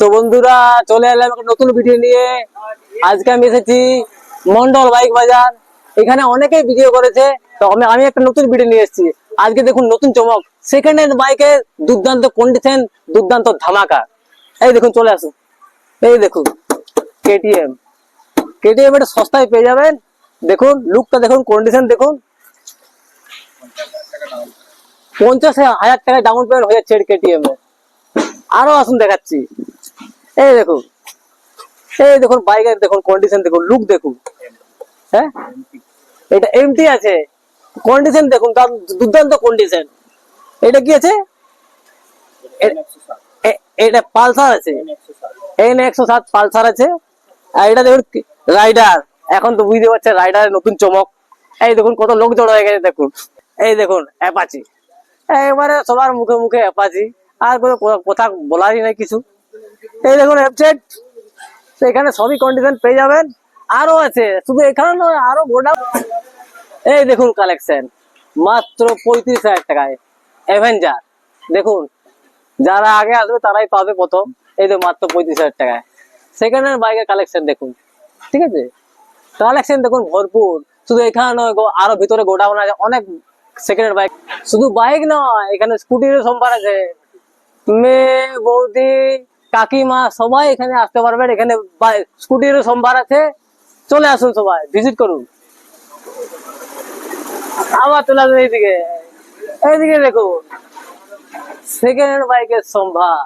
তো বন্ধুরা, চলে এলাম একটা নতুন ভিডিও নিয়ে। আজকে আমি এসেছি মন্ডল বাইক বাজার। এখানে অনেকেই ভিডিও করেছে, তো আমি আমি একটা নতুন ভিডিও নিয়ে এসেছি। আজকে দেখুন নতুন চমক। সেকেন্ড হ্যান্ড বাইকের দুর্দান্ত কন্ডিশন দুর্দান্ত ধামাকা। এই দেখুন, চলে আসুন। এই দেখুন কেটিএম কেটিএম এটা সস্তায় পেয়ে যাবেন। দেখুন লুকটা দেখুন কন্ডিশন দেখুন। পঞ্চাশ হাজার টাকা ডাউন পেমেন্ট হয়ে যাচ্ছে কেটিএম এর আরও আসুন দেখাচ্ছি। এই দেখুন। এই দেখুন, বাইকের দেখুন কন্ডিশন দেখুন লুক দেখুন। হ্যাঁ? এটা এমটি আছে। কন্ডিশন দেখুন দাম দুর্দান্ত কন্ডিশন এটা কি আছে? এটা পালসার আছে। এন একশো সাত পালসার আছে। আর এটা দেখুন রাইডার এখন তো বুঝতে পারছেন রাইডারের নতুন চমক। এই দেখুন, কত লোক জড়ো হয়ে গেছে, দেখুন। এই দেখুন অ্যাপাচি এবারে সবার মুখে মুখে অ্যাপাচি আর কোনো কথা বলারই নাই কিছু। এই দেখুন অ্যাপচেট এখানে সবই কন্ডিশন পেয়ে যাবেন। আরও আছে শুধু এখানে নয় আরও গোডা এই দেখুন কালেকশন মাত্র পঁয়ত্রিশ হাজার টাকায়। অ্যাভেঞ্জার দেখুন যারা আগে আসবে তারাই পাবে প্রথম। এই তো মাত্র পঁয়ত্রিশ হাজার টাকায়। সেকেন্ড হ্যান্ড বাইকের কালেকশন দেখুন ঠিক আছে? কালেকশন দেখুন ভরপুর। শুধু এখানে নয় গো, আরও ভিতরে গোডাউন আছে অনেক সেকেন্ড হ্যান্ড বাইক শুধু বাইক নয় এখানে স্কুটিরও সম্ভার আছে। মেয়ে বৌদি কাকিমা সবাই এখানে আসতে পারবেন এখানে স্কুটিরও সম্ভার আছে। চলে আসুন সবাই ভিজিট করুন। আবার চলে আসুন এইদিকে। এইদিকে দেখুন সেকেন্ড হ্যান্ড বাইকের সম্ভার।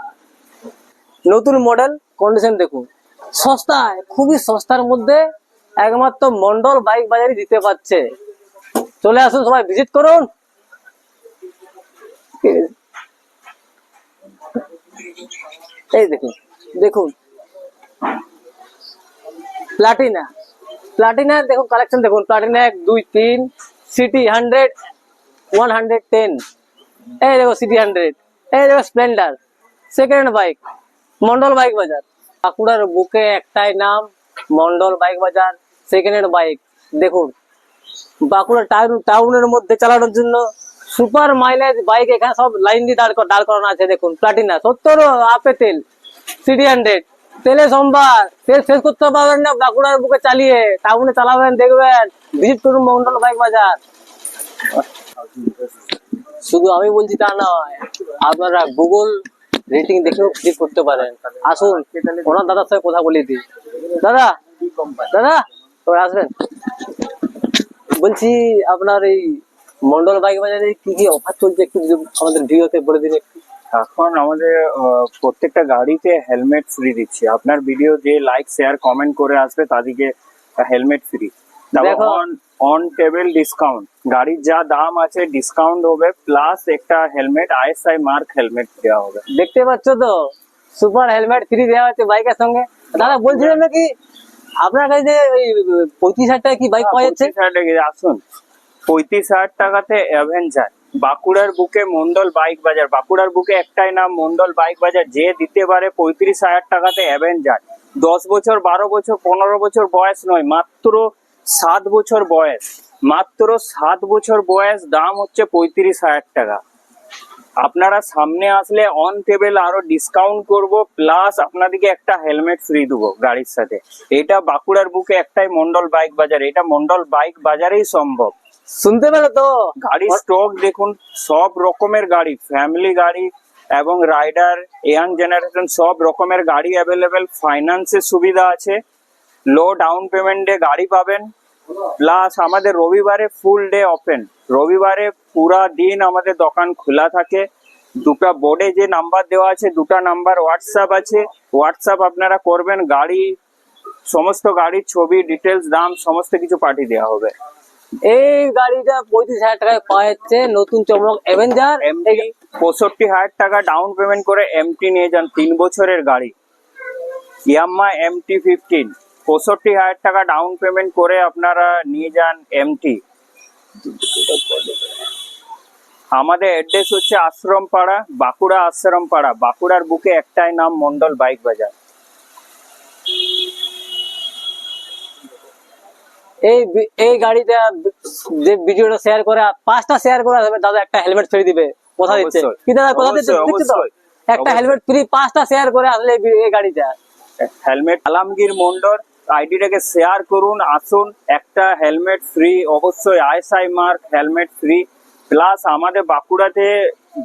নতুন মডেল কন্ডিশন দেখুন সস্তায়, খুবই সস্তার মধ্যে একমাত্র মন্ডল বাইক বাজারই দিতে পারছে। চলে আসুন সবাই ভিজিট করুন। এই দেখুন দেখুন। প্লাটিনা প্লাটিনা দেখুন কালেকশন দেখুন। প্লাটিনা এক, দুই, তিন CT hundred one hundred ten এই দেখো সিটি হান্ড্রেড এই দেখো Splendor second bike Mondal bike Bazar বাঁকুড়ার বুকে একটাই নাম Mondal bike Bazar second hand bike দেখুন। বাঁকুড়া টাউন টাউনের মধ্যে চালানোর জন্য সুপার মাইলেজ বাইক এখানে সব লাইন দিয়ে দাঁড় দাঁড় করানো আছে, দেখুন। প্লাটিনা, সত্তর আপে তেল সিটি হান্ড্রেড তেলে সোমবার। তেল শেষ করতে পারবেন না, বাঁকুড়ার বুকে চালিয়ে। টাউনে চালাবেন, দেখবেন। ভিজিট করুন মন্ডল বাইক বাজার। শুধু আমি বলছি তা নয়, আপনারা গুগল রেটিং দেখেও ভিজিট করতে পারেন। আসুন, ওনার দাদার সঙ্গে কথা বলিয়ে দিই। দাদা দাদা তো আসবেন। বলছি, আপনার এই মন্ডল বাইক বাজারে কি কি অফার চলছে একটু আমাদের ভিডিওতে বলে দিন একটু? এখন আমাদের প্রত্যেকটা গাড়িতে হেলমেট ফ্রি দিচ্ছি। আপনার ভিডিও যে লাইক শেয়ার কমেন্ট করে আসবে তাদেরকে helmet free. On on table discount গাড়ির যা দাম আছে ডিসকাউন্ট হবে প্লাস একটা হেলমেট আইএসআই মার্ক হেলমেট দেওয়া হবে। দেখতে পাচ্ছ তো? সুপার হেলমেট ফ্রি দেওয়া হচ্ছে বাইকের সঙ্গে। দাদা বলছিলেন নাকি আপনার কাছে ওই পঁয়ত্রিশ হাজার টাকা কি বাইক পাওয়া যাচ্ছে? আসুন। পঁয়ত্রিশ হাজার টাকাতে অ্যাভেঞ্জার বাঁকুড়ার বুকে মন্ডল বাইক বাজার। বাঁকুড়ার বুকে একটাই নাম, মন্ডল বাইক বাজার। যে দিতে পারে পঁয়ত্রিশ হাজার টাকাতে অ্যাভেঞ্জার দশ বছর, বারো বছর, পনেরো বছর বয়স নয়, মাত্র সাত বছর বয়স। মাত্র সাত বছর বয়স, দাম হচ্ছে পঁয়ত্রিশ হাজার টাকা। আপনারা সামনে আসলে অন টেবিল আরও ডিসকাউন্ট করব প্লাস আপনাদেরকে একটা হেলমেট ফ্রি দেবো গাড়ির সাথে। এটা বাঁকুড়ার বুকে একটাই মন্ডল বাইক বাজার। এটা মন্ডল বাইক বাজারেই সম্ভব। শুনতে পেলে তো? গাড়ি স্টক দেখুন সব রকমের গাড়ি ফ্যামিলি গাড়ি এবং রাইডার ইয়াং জেনারেশন সব রকমের গাড়ি অ্যাভেলেবেল ফাইন্যান্সের সুবিধা আছে। লো ডাউন পেমেন্টে গাড়ি পাবেন। প্লাস আমাদের রবিবারে ফুল ডে ওপেন রবিবারে পুরা দিন আমাদের দোকান খোলা থাকে। দুটা বোর্ডে যে নাম্বার দেওয়া আছে দুটা নাম্বার হোয়াটসঅ্যাপ আছে। হোয়াটসঅ্যাপ আপনারা করবেন গাড়ি সমস্ত গাড়ির ছবি ডিটেলস দাম সমস্ত কিছু পাঠিয়ে দেওয়া হবে। এই গাড়িটা পঁয়ত্রিশ হাজার টাকায় পাওয়া যাচ্ছে, নতুন চমক অ্যাভেঞ্জার পঁয়ষট্টি হাজার টাকা ডাউন পেমেন্ট করে এমটি নিয়ে যান তিন বছরের গাড়ি। ইয়াম্মা এমটি ফিফটিন পঁয়ষট্টি হাজার টাকা ডাউন পেমেন্ট করে আপনারা নিয়ে যান এমটি আমাদের অ্যাড্রেস হচ্ছে আশ্রম পাড়া বাঁকুড়া আশ্রম পাড়া বাঁকুড়ার বুকে একটাই নাম, মন্ডল বাইক বাজার। এই এই গাড়িটা যে ভিডিওটা শেয়ার করে পাঁচটা শেয়ার করে হবে দাদা একটা হেলমেট ফ্রি দিবে কথা দিচ্ছে। কি দাদা কথা দিচ্ছে। একটা হেলমেট ফ্রি পাঁচটা শেয়ার করে আসলে এই গাড়িটা। হেলমেট আলামগীর মন্ডল আইডিটাকে শেয়ার করুন আসুন একটা হেলমেট ফ্রি অবশ্যই ISI mark helmet free plus আমাদের বাঁকুড়াতে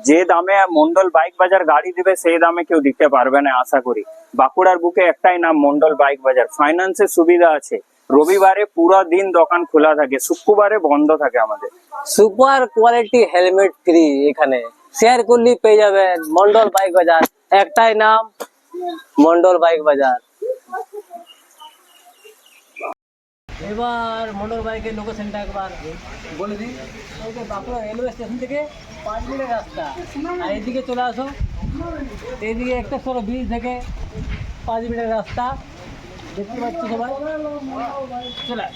যে দামে মন্ডল বাইক বাজার গাড়ি দিবে সেই দামে কেউ দিতে পারবে না আশা করি। বাঁকুড়ার বুকে একটাই নাম মন্ডল বাইক বাজার। ফাইন্যান্সের সুবিধা আছে। রবিবারে পুরো দিন দোকান খোলা থাকে, শুক্রবারে বন্ধ থাকে আমাদের। সুপার কোয়ালিটি হেলমেট ফ্রি এখানে। শেয়ার করলেই পেয়ে যাবেন মন্ডল বাইক বাজার, একটাই নাম, মন্ডল বাইক বাজার। এবার মন্ডল বাইকের লোকেশনটা একবার বলে দিই। যে বাঁকুড়া রেলওয়ে স্টেশন থেকে পাঁচ মিনিটের রাস্তা। আর এদিকে চলে আসো। এইদিকে একটা সরো ব্রিজ থেকে পাঁচ মিনিটের রাস্তা। দেখতে পাচ্ছি সবাই চলে।